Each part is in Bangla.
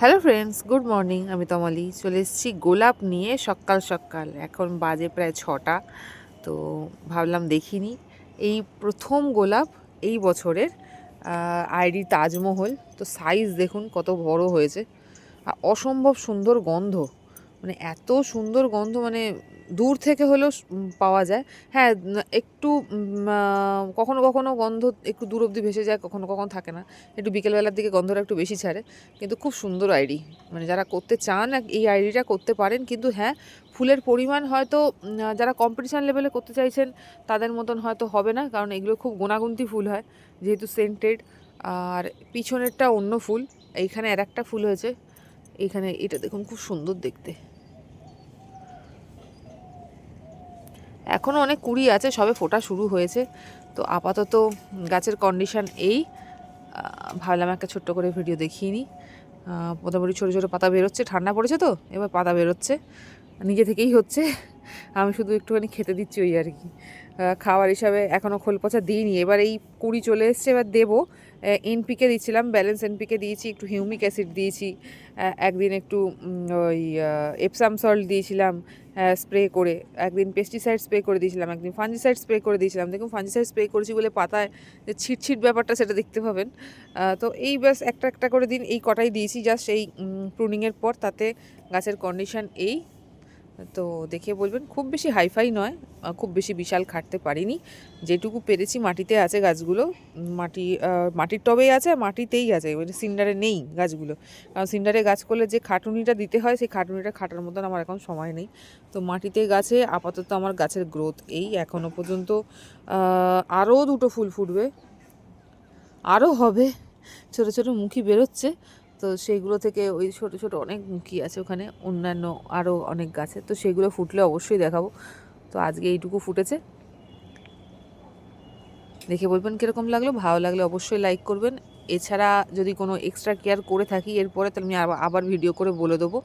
হ্যালো ফ্রেন্ডস গুড মর্নিং আমি তমালি। চলে এসেছি গোলাপ নিয়ে সকাল সকাল। এখন বাজে প্রায় ছটা। তো ভাবলাম দেখিনি। এই প্রথম গোলাপ এই বছরের আইডি তাজমহল। তো সাইজ দেখুন কত বড় হয়েছে। অসম্ভব সুন্দর গন্ধ। মানে এত সুন্দর গন্ধ মানে দূর থেকে হলেও পাওয়া যায়। হ্যাঁ একটু কখনো কখনো গন্ধ একটু দূর অবধি ভেসে যায়, কখনো কখনো থাকে না। একটু বিকেলবেলার দিকে গন্ধটা একটু বেশি ছাড়ে। কিন্তু খুব সুন্দর আইডি। মানে যারা করতে চান এই আইডিটা করতে পারেন। কিন্তু হ্যাঁ ফুলের পরিমাণ হয়তো যারা কম্পিটিশান লেভেলে করতে চাইছেন, তাদের মতন হয়তো হবে না। কারণ এগুলো খুব গোনাগুনতি ফুল হয়, যেহেতু সেন্টেড আর পিছনেরটা অন্য ফুল। এইখানে আর একটা ফুল হয়েছে। এইখানে এটা দেখুন, খুব সুন্দর দেখতে। এখনও অনেক কুড়ি আছে, সবে ফোটা শুরু হয়েছে। তো আপাতত গাছের কন্ডিশান এই। ভাবলাম একটা ছোট্ট করে ভিডিও দেখিয়ে নিই। মোটামুটি ছোটো ছোটো পাতা বেরোচ্ছে, ঠান্ডা পড়েছে তো, এবার পাতা বেরোচ্ছে। নিজে থেকেই হচ্ছে। আমি শুধু একটুখানি খেতে দিচ্ছি ওই আর কি। খাবার হিসাবে এখনও খোল পচা দিইনি। এবার এই কুড়ি চলে এসছে, এবার দেবো। এনপিকে দিচ্ছিলাম ব্যালেন্স এনপিকে দিয়েছি, একটু হিউমিক অ্যাসিড দিয়েছি। একদিন একটু ওই এপসাম সল্ট দিয়েছিলাম স্প্রে করে। একদিন পেস্টিসাইড স্প্রে করে দিয়েছিলাম, একদিন ফাঞ্জিসাইড স্প্রে করে দিয়েছিলাম। দেখুন ফাঞ্জিসাইড স্প্রে করেছি বলে পাতায় যে ছিটছিট ব্যাপারটা সেটা দেখতে পাবেন। তো এই ব্যাস একটা একটা করে দিন এই কটাই দিয়েছি। জাস্ট এই প্রুনিংয়ের পর তাতে গাছের কন্ডিশন এই। তো দেখে বলবেন, খুব বেশি হাইফাই নয় খুব বেশি বিশাল খাটতে পারিনি। যেটুকু পেরেছি মাটিতে আছে গাছগুলো মাটি মাটির টবেই আছে মাটিতেই আছে মানে সিন্ডারে নেই গাছগুলো। কারণ সিন্ডারে গাছ করলে যে খাটুনিটা দিতে হয়, সেই খাটুনিটা খাটার মতন আমার এখন সময় নেই। তো মাটিতে গাছে আপাতত আমার গাছের গ্রোথ এই এখনও পর্যন্ত আরও দুটো ফুল ফুটবে আরও হবে। ছোট ছোট মুখি বেরোচ্ছে তো সেইগুলো থেকে ওই ছোট ছোট অনেক মুখি আছে ওখানে, অন্যান্য আরও অনেক গাছে। তো সেগুলো ফুটলে অবশ্যই দেখাবো। তো আজকে এইটুকু ফুটেছে। দেখে বলবেন কীরকম লাগল। ভালো লাগলে অবশ্যই লাইক করবেন। এছাড়া যদি কোনো এক্সট্রা কেয়ার করে থাকি, এরপরে তাহলে আমি আবার- ভিডিও করে বলে দেবো।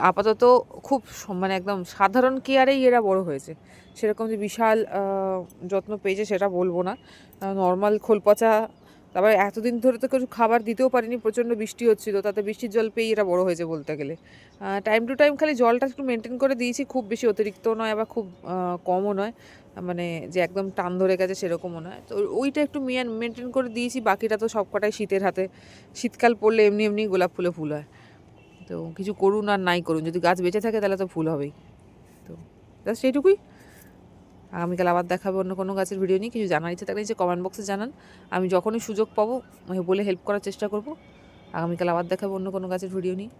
আপাতত খুব মানে একদম সাধারণ কেয়ারেই এরা বড় হয়েছে। সেরকম যে বিশাল যত্ন পেয়েছে সেটা বলব না। নর্মাল খোল পচা তারপরে এতদিন ধরে তো কিছু খাবার দিতেও পারিনি, প্রচণ্ড বৃষ্টি হচ্ছিল, তাতে বৃষ্টির জল পেয়েই এরা বড় হয়েছে বলতে গেলে। টাইম টু টাইম খালি জলটা একটু মেনটেন করে দিয়েছি, খুব বেশি অতিরিক্ত নয় আবার খুব কমও নয়। মানে যে একদম টান ধরে গেছে সেরকমও নয়। তো ওইটা একটু মেনটেন করে দিয়েছি, বাকিটা তো সব কটাই শীতের হাতে। শীতকাল পড়লে এমনি এমনি গোলাপ ফুলে ফুল হয়। তো কিছু করুন আর নাই করুন, যদি গাছ বেঁচে থাকে তাহলে তো ফুল হবেই। তো জাস্ট এইটুকুই। আগামীকাল আবার দেখাবে অন্য কোনো গাছের ভিডিও নিয়ে। কিছু জানার ইচ্ছে থাকলে যে কমেন্ট বক্সে জানান। আমি যখনই সুযোগ পাবো বলে হেল্প করার চেষ্টা করব। আগামীকাল আবার দেখাবো অন্য কোনো গাছের ভিডিও নিয়ে।